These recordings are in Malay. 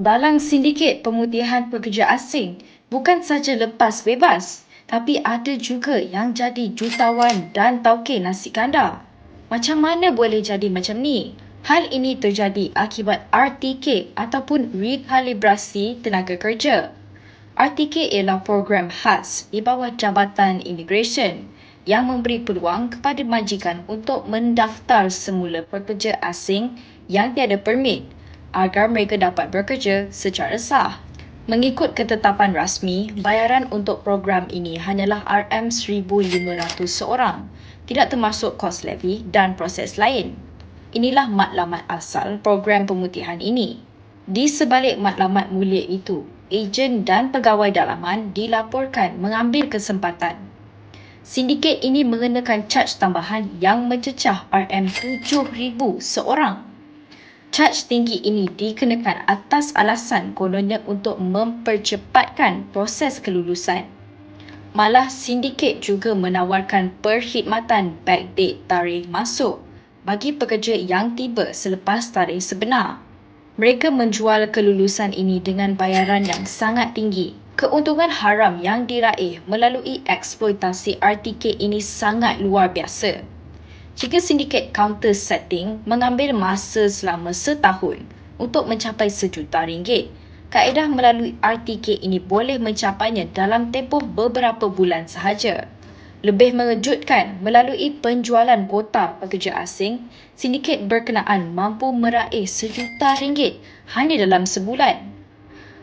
Dalang sindiket pemutihan pekerja asing bukan saja lepas bebas, tapi ada juga yang jadi jutawan dan tauke nasi kandar. Macam mana boleh jadi macam ni? Hal ini terjadi akibat RTK ataupun rekalibrasi tenaga kerja. RTK ialah program khas di bawah Jabatan Immigration yang memberi peluang kepada majikan untuk mendaftar semula pekerja asing yang tiada permit agar mereka dapat bekerja secara sah. Mengikut ketetapan rasmi, bayaran untuk program ini hanyalah RM1,500 seorang, tidak termasuk kos levy dan proses lain. Inilah matlamat asal program pemutihan ini. Di sebalik matlamat mulia itu, ejen dan pegawai dalaman dilaporkan mengambil kesempatan. Sindiket ini mengenakan caj tambahan yang mencecah RM7,000 seorang Caj tinggi ini dikenakan atas alasan kononnya untuk mempercepatkan proses kelulusan. Malah sindiket juga menawarkan perkhidmatan backdate tarikh masuk bagi pekerja yang tiba selepas tarikh sebenar. Mereka menjual kelulusan ini dengan bayaran yang sangat tinggi. Keuntungan haram yang diraih melalui eksploitasi RTK ini sangat luar biasa. Jika sindiket counter setting mengambil masa selama setahun untuk mencapai sejuta ringgit, kaedah melalui RTK ini boleh mencapainya dalam tempoh beberapa bulan sahaja. Lebih mengejutkan, melalui penjualan kota pekerja asing, sindiket berkenaan mampu meraih sejuta ringgit hanya dalam sebulan.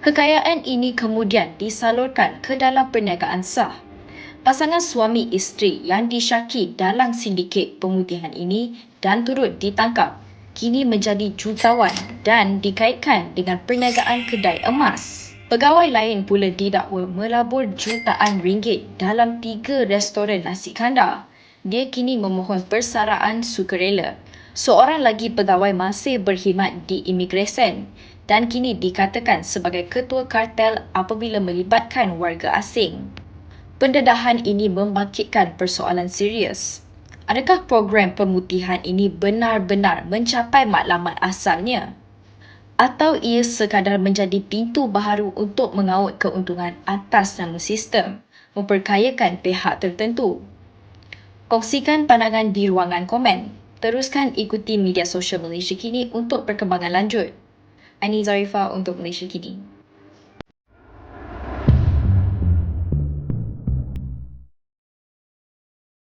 Kekayaan ini kemudian disalurkan ke dalam perniagaan sah Pasangan suami isteri yang disyaki dalam sindiket pemutihan ini dan turut ditangkap kini menjadi jutawan dan dikaitkan dengan perniagaan kedai emas. Pegawai lain pula didakwa melabur jutaan ringgit dalam tiga restoran nasi kandar. Dia kini memohon persaraan sukarela. Seorang lagi pegawai masih berkhidmat di imigresen dan kini dikatakan sebagai ketua kartel apabila melibatkan warga asing pendedahan ini membangkitkan persoalan serius. Adakah program pemutihan ini benar-benar mencapai matlamat asalnya? Atau ia sekadar menjadi pintu baharu untuk mengaut keuntungan atas nama sistem, memperkayakan pihak tertentu? Kongsikan pandangan di ruangan komen. Teruskan ikuti media sosial Malaysia Kini untuk perkembangan lanjut. Ani Zarifa untuk Malaysia Kini.